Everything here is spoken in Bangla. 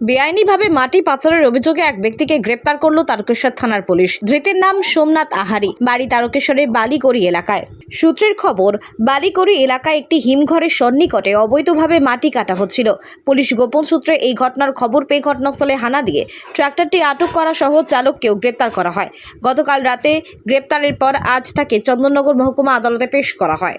বেআইনিভাবে মাটি পাচারের অভিযোগে এক ব্যক্তিকে গ্রেপ্তার করল তারকেশ্বর থানার পুলিশ। ধৃতের নাম সোমনাথ আহারি, বাড়ি তারকেশ্বরের বালিগড়ি এলাকায়। সূত্রের খবর বালিগড়ি এলাকায় একটি হিমঘরের সন্নিকটে অবৈধভাবে মাটি কাটা হচ্ছিল। পুলিশ গোপন সূত্রে এই ঘটনার খবর পেয়ে ঘটনাস্থলে হানা দিয়ে ট্রাক্টরটি আটক করা সহ চালককেও গ্রেপ্তার করা হয়। গতকাল রাতে গ্রেপ্তারের পর আজ তাকে চন্দননগর মহকুমা আদালতে পেশ করা হয়।